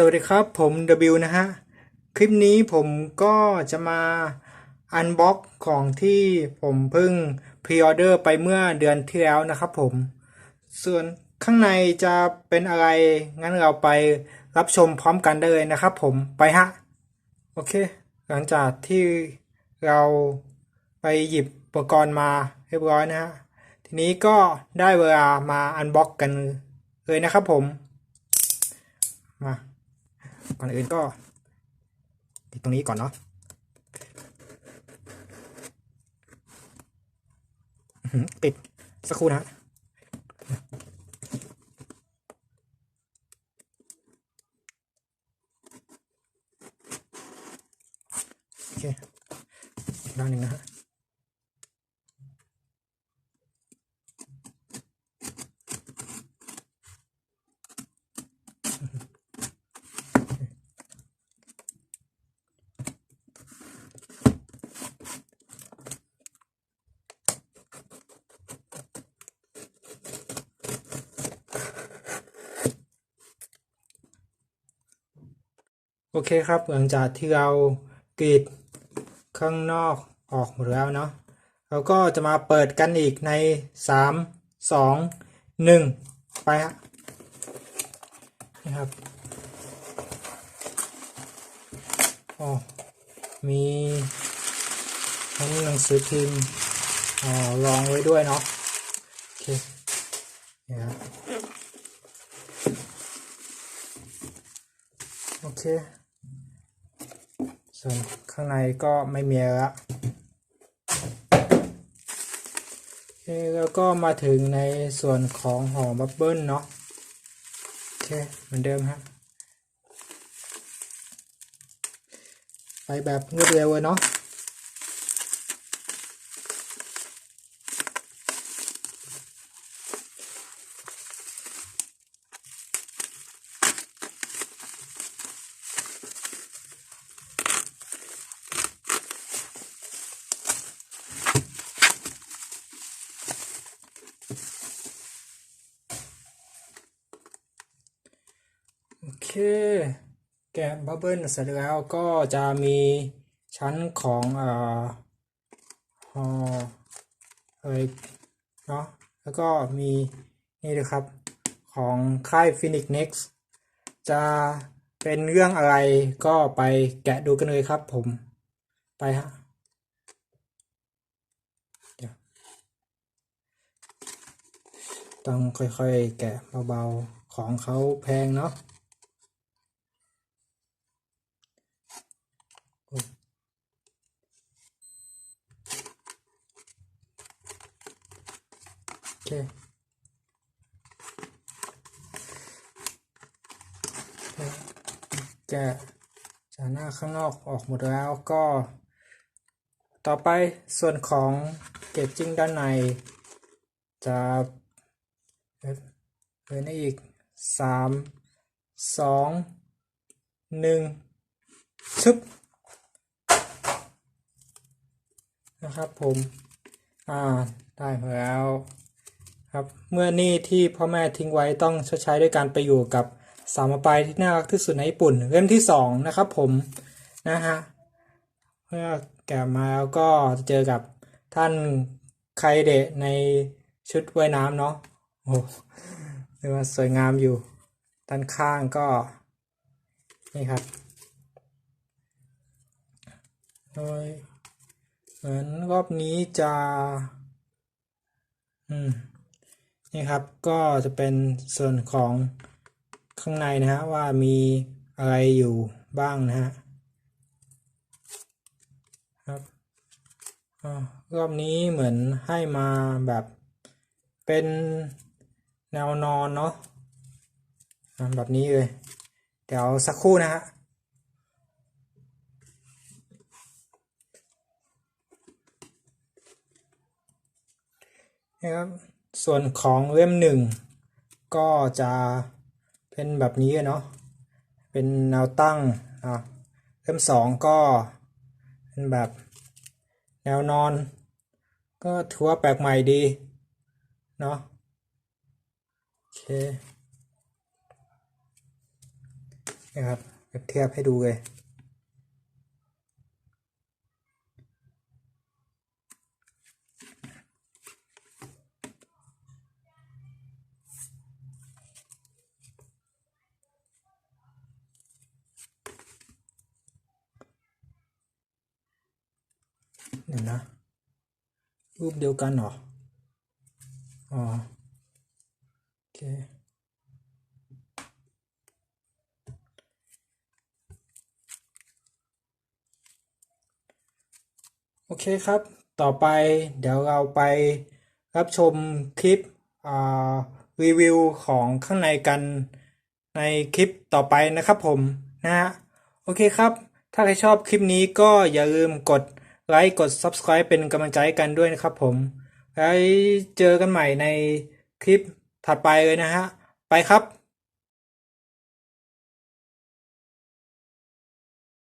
สวัสดีครับผม W นะฮะ คลิปนี้ผมก็จะมาอันบ็อกของที่ผมเพิ่งพรีออเดอร์ไปเมื่อเดือนที่แล้วนะครับผม ส่วนข้างในจะเป็นอะไร งั้นเราไปรับชมพร้อมกันได้เลยนะครับผมไปฮะ โอเค หลังจากที่เราไปหยิบอุปกรณ์มาเรียบร้อยนะฮะ ทีนี้ก็ได้เวลามาอันบ็อกกันเลยนะครับผมมา ก่อนอื่นก็ ติดตรงนี้ก่อนเนาะติดสักครู่นะฮะโอเคอีกด้านหนึ่งนะฮะ โอเคครับหลังจากที่เรากรีดข้างนอกออกหมดแล้วเนาะเราก็จะมาเปิดกันอีกในสามสองหนึ่งไปฮะนี่ครับอ๋อมีทั้งหนังสือพิมพ์อ๋อรองไว้ด้วยเนาะโอเคนี่ครับโอเค ส่วนข้างในก็ไม่มีละโอเคแล้วก็มาถึงในส่วนของห่อบับเบิ้ลเนาะโอเคเหมือนเดิมฮะไปแบบรวดเร็วเลยเนาะ โอเค แกะบับเบิ้ลเสร็จแล้วก็จะมีชั้นของเอ่อห่ออะไรเนาะแล้วก็มีนี่เลยครับของค่าย Phoenix Next จะเป็นเรื่องอะไรก็ไปแกะดูกันเลยครับผมไปฮะต้องค่อยๆแกะเบาๆ ของเขาแพงเนาะ โอเคแกะจากหน้าข้างนอกออกหมดแล้วก็ ต่อไปส่วนของเกจจิ้งด้านใน จะเป็นอีกสามสองหนึ่งชึบ นะครับผมอ่าได้มาแล้วครับเมื่อนี่ที่พ่อแม่ทิ้งไว้ต้องชดใช้ด้วยการไปอยู่กับสามปลายที่น่ารักที่สุดในญี่ปุ่นเล่มที่สองนะครับผมนะฮะเมื่อแกะมาแล้วก็จะเจอกับท่านไคเดะในชุดว่ายน้ำเนาะโอ้เรียกว่าสวยงามอยู่ ด้านข้างก็ นี่ครับโดย เหมือนรอบนี้จะ อืม นี่ครับ ก็จะเป็นส่วนของข้างในนะฮะว่ามีอะไรอยู่บ้างนะฮะครับอรอบนี้เหมือนให้มาแบบเป็นแนวนอนเนาะแบบนี้เลย เดี๋ยวสักครู่นะฮะ นะครับส่วนของเล่มหนึ่งก็จะเป็นแบบนี้เนาะเป็นแนวตั้งอะเล่มสองก็เป็นแบบแนวนอน ก็ถือว่าแปลกใหม่ดีเนาะโอเคโอเคนะครับเปรียบเทียบให้ดูเลย เดี๋ยวนะ รูปเดียวกันเหรอ อ๋อ โอเค โอเคครับ ต่อไปเดี๋ยวเราไปรับชมคลิปรีวิวของข้างในกันในคลิปต่อไปนะครับผมนะฮะ โอเคครับ ถ้าใครชอบคลิปนี้ก็อย่าลืมกด ไลค์กด Subscribe เป็นกำลังใจกันด้วยนะครับผม แล้วเจอกันใหม่ในคลิปถัดไปเลยนะฮะ ไปครับ